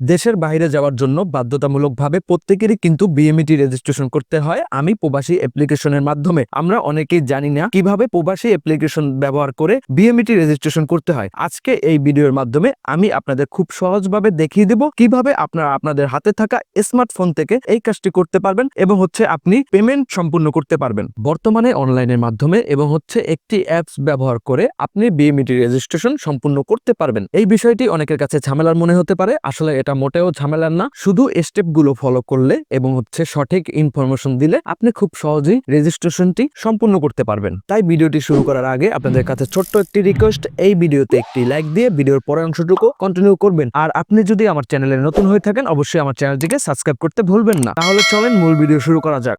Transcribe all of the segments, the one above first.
দেশের বাইরে যাওয়ার জন্য বাধ্যতামূলকভাবে প্রত্যেকেরই কিন্তু বিএমইটি রেজিস্ট্রেশন করতে হয়। আমি প্রবাসী অ্যাপ্লিকেশনের মাধ্যমে। আমরা অনেকেই জানি না কীভাবে প্রবাসী অ্যাপ্লিকেশন ব্যবহার করে বিএমইটি রেজিস্ট্রেশন করতে হয়। আজকে এই ভিডিওর মাধ্যমে আমি আপনাদের খুব সহজভাবে দেখিয়ে দেব কীভাবে আপনারা আপনাদের হাতে থাকা স্মার্টফোন থেকে এই কাজটি করতে পারবেন এবং হচ্ছে আপনি পেমেন্ট সম্পূর্ণ করতে পারবেন। বর্তমানে অনলাইনের মাধ্যমে এবং হচ্ছে একটি অ্যাপস ব্যবহার করে আপনি বিএমইটি রেজিস্ট্রেশন সম্পূর্ণ করতে পারবেন। এই বিষয়টি অনেকের কাছে ঝামেলার মনে হতে পারে। আসলে এটা মোটেও ঝামেলার না। শুধু স্টেপগুলো ফলো করলে এবং হচ্ছে সঠিক ইনফরমেশন দিলে আপনি খুব সহজেই রেজিস্ট্রেশনটি সম্পূর্ণ করতে পারবেন। তাই ভিডিওটি শুরু করার আগে আপনাদের কাছে ছোট্ট একটি রিকোয়েস্ট এই ভিডিওতে একটি লাইক দিয়ে ভিডিওর পরের অংশটুকু কন্টিনিউ করবেন। আর আপনি যদি আমার চ্যানেলে নতুন হয়ে থাকেন, অবশ্যই আমার চ্যানেলটিকে সাবস্ক্রাইব করতে ভুলবেন না। তাহলে চলেন মূল ভিডিও শুরু করা যাক।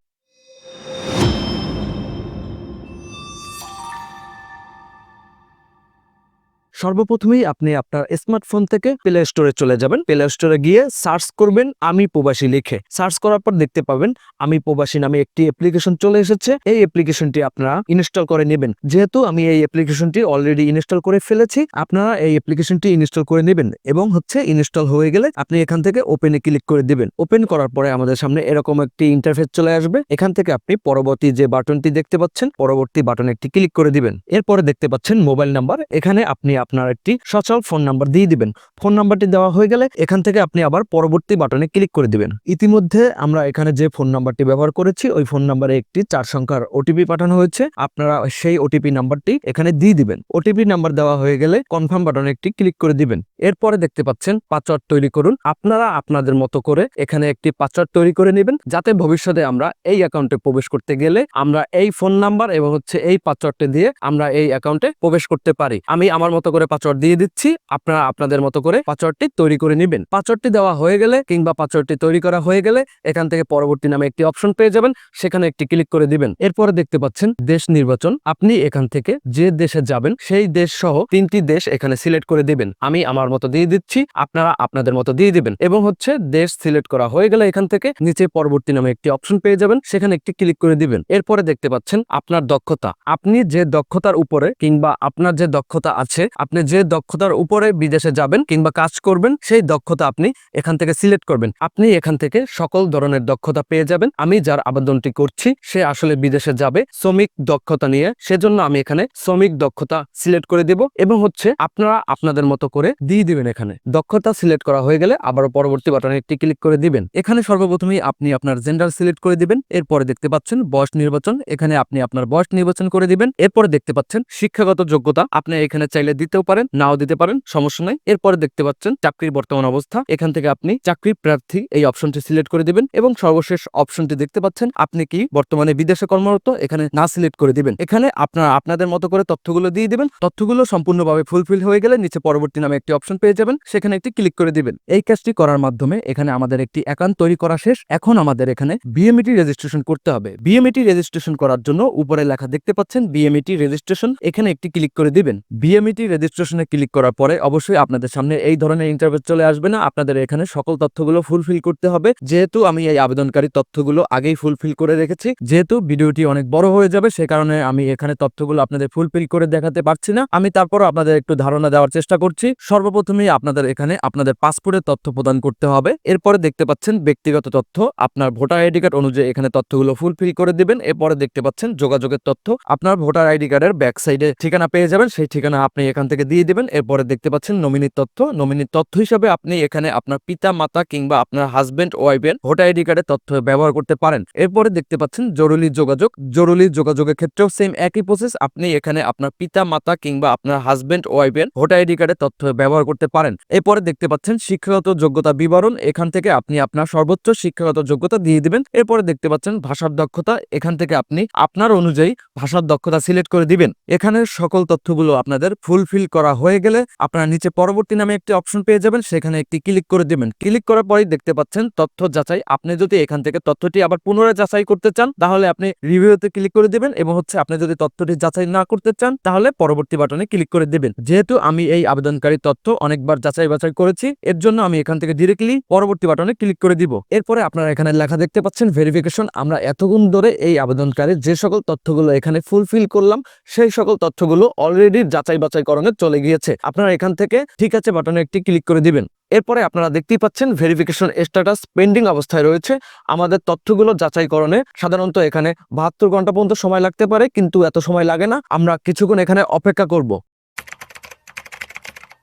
সর্বপ্রথমেই আপনি আপনার স্মার্টফোন থেকে প্লে স্টোরে চলে যাবেন। প্লে স্টোরে গিয়ে সার্চ করবেন আমি প্রবাসী লিখে। সার্চ করার পর দেখতে পাবেন আমি প্রবাসী নামে একটি অ্যাপ্লিকেশন চলে এসেছে। এই অ্যাপ্লিকেশনটি আপনারা ইনস্টল করে নেবেন। যেহেতু আমি এই অ্যাপ্লিকেশনটি অলরেডি ইনস্টল করে ফেলেছি, আপনারা এই অ্যাপ্লিকেশনটি ইনস্টল করে নেবেন এবং হচ্ছে ইনস্টল হয়ে গেলে আপনি এখান থেকে ওপেনে ক্লিক করে দিবেন। ওপেন করার পরে আমাদের সামনে এরকম একটি ইন্টারফেস চলে আসবে। এখান থেকে আপনি পরবর্তী যে বাটনটি দেখতে পাচ্ছেন, পরবর্তী বাটনে একটি ক্লিক করে দিবেন। এরপরে দেখতে পাচ্ছেন মোবাইল নাম্বার এখানে আপনি আপনার একটি সচল ফোন নাম্বার দিয়ে দিবেন। ফোন নাম্বারটি দেওয়া হয়ে গেলে এখান থেকে আপনি আবার পরবর্তী বাটনে ক্লিক করে দিবেন। ইতিমধ্যে আমরা এখানে যে ফোন নাম্বারটি ব্যবহার করেছি, ওই ফোন নাম্বারে একটি চার সংখ্যার ওটিপি পাঠানো হয়েছে। আপনারা সেই ওটিপি নাম্বারটি এখানে দিয়ে দিবেন। ওটিপি নাম্বার দেওয়া হয়ে গেলে কনফার্ম বাটনে একটি ক্লিক করে দিবেন। এরপরে দেখতে পাচ্ছেন পাসওয়ার্ড তৈরি করুন। আপনারা আপনাদের মতো করে এখানে একটি পাসওয়ার্ড তৈরি করে নেবেন, যাতে ভবিষ্যতে আমরা এই অ্যাকাউন্টে প্রবেশ করতে গেলে আমরা এই ফোন নাম্বার এবং হচ্ছে এই পাসওয়ার্ডটি দিয়ে আমরা এই অ্যাকাউন্টে প্রবেশ করতে পারি। আমি আমার মতো করে পাসওয়ার্ড দিয়ে দিচ্ছি। আপনারা আপনাদের মতো করে পাসওয়ার্ডটি তৈরি করে নেবেন। পাসওয়ার্ডটি দেওয়া হয়ে গেলে কিংবা পাসওয়ার্ডটি তৈরি করা হয়ে গেলে এখান থেকে পরবর্তী নামে একটি অপশন পেয়ে যাবেন। সেখানে একটি ক্লিক করে দিবেন। এরপরে দেখতে পাচ্ছেন দেশ নির্বাচন। আপনি এখান থেকে যে দেশে যাবেন, সেই দেশ সহ তিনটি দেশ এখানে সিলেক্ট করে দিবেন। আমি আমার মতো দিয়ে দিচ্ছি, আপনারা আপনাদের মতো দিয়ে দিবেন। এবং হচ্ছে দেশ সিলেক্ট করা হয়ে গেলে এখান থেকে নিচে পরবর্তী নামে একটি অপশন পেয়ে যাবেন। সেখানে একটি ক্লিক করে দিবেন। এরপরে দেখতে পাচ্ছেন আপনার দক্ষতা। আপনি যে দক্ষতার উপরে কিংবা আপনার যে দক্ষতা আছে আপনি যে দক্ষতার উপরে বিদেশে যাবেন কিংবা কাজ করবেন, সেই দক্ষতা আপনি এখান থেকে সিলেক্ট করবেন। আপনি এখান থেকে সকল ধরনের দক্ষতা পেয়ে যাবেন। আমি যার আবেদনটি করছি, সে আসলে বিদেশে যাবে শ্রমিক দক্ষতা নিয়ে। সেজন্য আমি এখানে শ্রমিক দক্ষতা সিলেক্ট করে দেব এবং হচ্ছে আপনারা আপনাদের মতো করে দিয়ে দিবেন এখানে। দক্ষতা সিলেক্ট করা হয়ে গেলে আবারও পরবর্তী বাটনে একটি ক্লিক করে দিবেন। এখানে সর্বপ্রথমেই আপনি আপনার জেন্ডার সিলেক্ট করে দিবেন। এরপরে দেখতে পাচ্ছেন বয়স নির্বাচন। এখানে আপনি আপনার বয়স নির্বাচন করে দিবেন। এরপরে দেখতে পাচ্ছেন শিক্ষাগত যোগ্যতা। আপনি এখানে চাইলে দিতেও পারেন, নাও দিতে পারেন, সমস্যা নাই। এরপরে দেখতে পাচ্ছেন চাকরির বর্তমান অবস্থা। এখান থেকে আপনি চাকরি প্রার্থী এই অপশনটি সিলেক্ট করে দিবেন এবং সর্বশেষ অপশনটি দেখতে পাচ্ছেন, আপনি কি বর্তমানে বিদেশে কর্মরত, এখানে না সিলেক্ট করে দিবেন। এখানে আপনারা, আপনাদের মতো করে তথ্যগুলো দিয়ে দিবেন। তথ্যগুলো সম্পূর্ণভাবে ফুলফিল হয়ে গেলে নিচে পরবর্তী নামে একটি অপশন পেয়ে যাবেন, সেখানে একটি ক্লিক করে দিবেন। এই কাজটি করার মাধ্যমে এখানে আমাদের একটি অ্যাকাউন্ট তৈরি করা শেষ। এখন আমাদের এখানে বিএমইটি রেজিস্ট্রেশন করতে হবে। বিএমইটি রেজিস্ট্রেশন করার জন্য উপরে লেখা দেখতে পাচ্ছেন বিএমইটি রেজিস্ট্রেশন এখানে একটি ক্লিক করে দিবেন। বিএমইটি রেজিস্ট্রেশনে ক্লিক করার পরে অবশ্যই আপনাদের সামনে এই ধরনের ইন্টারভিউ চলে আসবে না। আপনাদের এখানে সকল তথ্যগুলো ফুলফিল করতে হবে। যেহেতু আমি এই আবেদনকারী তথ্যগুলো আগেই ফুলফিল করে রেখেছি, যেহেতু ভিডিওটি অনেক বড় হয়ে যাবে, সে কারণে আমি এখানে তথ্যগুলো আপনাদের ফুলফিল করে দেখাতে পারছি না। আমি তারপর আপনাদের একটু ধারণা দেওয়ার চেষ্টা করছি। সর্বপ্রথমেই আপনাদের এখানে আপনাদের পাসপোর্টের তথ্য প্রদান করতে হবে। এরপরে দেখতে পাচ্ছেন ব্যক্তিগত তথ্য। আপনার ভোটার আইডি কার্ড অনুযায়ী এখানে তথ্যগুলো ফুলফিল করে দিবেন। এরপরে দেখতে পাচ্ছেন যোগাযোগের তথ্য। আপনার ভোটার আইডি কার্ডের ব্যাক সাইডে ঠিকানা পেয়ে যাবেন। সেই ঠিকানা আপনি এখান থেকে দিয়ে দেবেন, এরপরে দেখতে পাচ্ছেন নমিনির তথ্য। নমিনির তথ্য হিসাবে আপনি এখানে আপনার পিতা, মাতা কিংবা আপনার হাজবেন্ড ওয়াইফের ভোটার আইডি কার্ডের তথ্য ব্যবহার করতে পারেন। এরপরে দেখতে পাচ্ছেন জরুরি যোগাযোগ। জরুরি যোগাযোগের ক্ষেত্রেও সেম একই প্রসেস আপনি এখানে আপনার পিতা, মাতা কিংবা আপনার হাজবেন্ড ওয়াইফের ভোটার আইডি কার্ডের তথ্য ব্যবহার করতে পারেন। এরপরে দেখতে পাচ্ছেন শিক্ষাগত যোগ্যতা বিবরণ, এখান থেকে আপনি আপনার সর্বোচ্চ শিক্ষাগত যোগ্যতা দিয়ে দিবেন। এরপরে দেখতে পাচ্ছেন ভাষার দক্ষতা, এখান থেকে আপনি আপনার অনুযায়ী ভাষার দক্ষতা সিলেক্ট করে দিবেন। এখানে সকল তথ্যগুলো আপনাদের ফুলফিল করা হয়ে গেলে আপনারা নিচে পরবর্তী নামে একটি অপশন পেয়ে যাবেন, সেখানে একটি ক্লিক করে দিবেন। ক্লিক করার পরেই দেখতে পাচ্ছেন তথ্য যাচাই। আপনি যদি এখান থেকে তথ্যটি আবার পুনরায় যাচাই করতে চান, তাহলে আপনি রিভিউতে ক্লিক করে দিবেন এবং হচ্ছে আপনি যদি তথ্যটি যাচাই না করতে চান, তাহলে পরবর্তী বাটনে ক্লিক করে দিবেন। যেহেতু আমি এই আবেদনকারী তথ্য অনেকবার যাচাই বাছাই করেছি, এর জন্য আমি এখান থেকে ডিরেক্টলি পরবর্তী বাটনে ক্লিক করে দিব। এরপরে আপনারা এখানে লেখা দেখতে পাচ্ছেন ভেরিফিকেশন আমরা এতগুণ ধরে এই আবেদনকারী যে সকল তথ্যগুলো এখানে ফুলফিল করলাম, সেই সকল তথ্যগুলো অলরেডি যাচাই বাছাই ভেরিফিকেশনে চলে গিয়েছে। আপনারা এখান থেকে ঠিক আছে বাটনে একটি ক্লিক করে দিবেন। এরপরে আপনারা দেখতেই পাচ্ছেন ভেরিফিকেশন স্ট্যাটাস পেন্ডিং অবস্থায় রয়েছে। আমাদের তথ্যগুলো যাচাইকরণে সাধারণত এখানে বাহাত্তর ঘণ্টা পর্যন্ত সময় লাগতে পারে, কিন্তু এত সময় লাগে না। আমরা কিছুক্ষণ এখানে অপেক্ষা করব।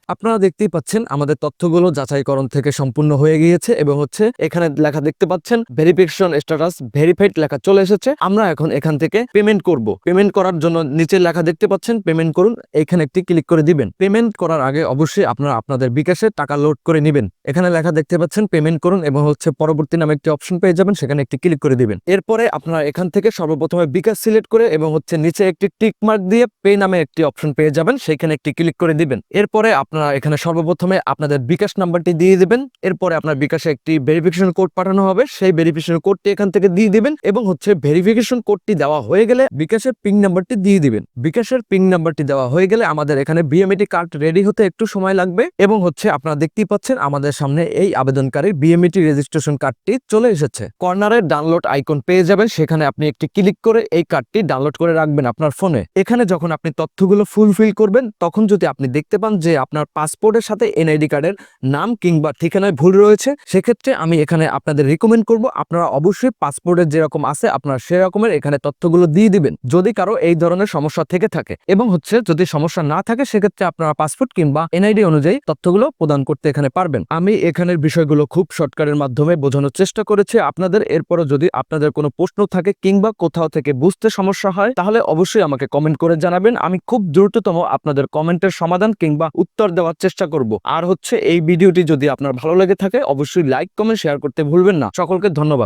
আপনারা দেখতেই পাচ্ছেন আমাদের তথ্যগুলো যাচাইকরণ থেকে সম্পূর্ণ হয়ে গিয়েছে এবং হচ্ছে এখানে লেখা দেখতে পাচ্ছেন ভেরিফিকেশন স্ট্যাটাস ভেরিফাইড লেখা চলে এসেছে। আমরা এখন এখান থেকে পেমেন্ট করব। পেমেন্ট করার জন্য নিচে লেখা দেখতে পাচ্ছেন পেমেন্ট করুন এখানে একটি ক্লিক করে দিবেন। পেমেন্ট করার আগে অবশ্যই আপনারা আপনাদের বিকাশে টাকা লোড করে নেবেন। এখানে লেখা দেখতে পাচ্ছেন পেমেন্ট করুন এবং হচ্ছে পরবর্তী নামে একটি অপশন পেয়ে যাবেন, সেখানে একটি ক্লিক করে দিবেন। এরপরে আপনারা এখান থেকে সর্বপ্রথমে বিকাশ সিলেক্ট করে এবং হচ্ছে নিচে একটি টিক মার্ক দিয়ে পে নামে একটি অপশন পেয়ে যাবেন, সেখানে একটি ক্লিক করে দিবেন। এরপরে এখানে সর্বপ্রথমে আপনাদের বিকাশ নাম্বারটি দিয়ে দিবেন। এরপরে আপনার বিকাশে একটি ভেরিফিকেশন কোড পাঠানো হবে। সেই ভেরিফিকেশন কোডটি এখান থেকে দিয়ে দিবেন এবং হচ্ছে ভেরিফিকেশন কোডটি দেওয়া হয়ে গেলে বিকাশের পিন নাম্বারটি দিয়ে দিবেন। বিকাশের পিন নাম্বারটি দেওয়া হয়ে গেলে আমাদের এখানে বিএমএটি কার্ড রেডি হতে একটু সময় লাগবে এবং হচ্ছে আপনারা দেখতেই পাচ্ছেন আমাদের সামনে এই আবেদনকারীর বিএমএটি রেজিস্ট্রেশন কার্ডটি চলে এসেছে। কর্নারের ডাউনলোড আইকন পেয়ে যাবেন। সেখানে আপনি একটি ক্লিক করে এই কার্ডটি ডাউনলোড করে রাখবেন আপনার ফোনে এখানে যখন আপনি তথ্যগুলো ফুলফিল করবেন, তখন যদি আপনি দেখতে পান যে আপনার পাসপোর্টের সাথে এনআইডি কার্ডের নাম কিংবা ঠিকানায় ভুল রয়েছে, সেক্ষেত্রে আমি এখানে আপনাদের রিকমেন্ড করব, আপনারা অবশ্যই পাসপোর্টের যেরকম আছে, আপনারা সেরকমের এখানে তথ্যগুলো দিয়ে দিবেন, যদি কারও এই ধরনের সমস্যা থেকে থাকে। এবং হচ্ছে, যদি সমস্যা না থাকে, সেক্ষেত্রে আপনারা পাসপোর্ট কিংবা এনআইডি অনুযায়ী তথ্যগুলো প্রদান করতে এখানে পারবেন। আমি এখানের বিষয়গুলো খুব শর্টকাটের মাধ্যমে বোঝানোর চেষ্টা করেছি আপনাদের, এরপরও যদি আপনাদের কোনো প্রশ্ন থাকে কিংবা কোথাও থেকে বুঝতে সমস্যা হয়, তাহলে অবশ্যই আমাকে কমেন্ট করে জানাবেন। আমি খুব দ্রুততম আপনাদের কমেন্টের সমাধান কিংবা উত্তর দেওয়ার চেষ্টা করব। আর হচ্ছে এই ভিডিওটি যদি আপনার ভালো লেগে থাকে, অবশ্যই লাইক কমেন্ট শেয়ার করতে ভুলবেন না। সকলকে ধন্যবাদ।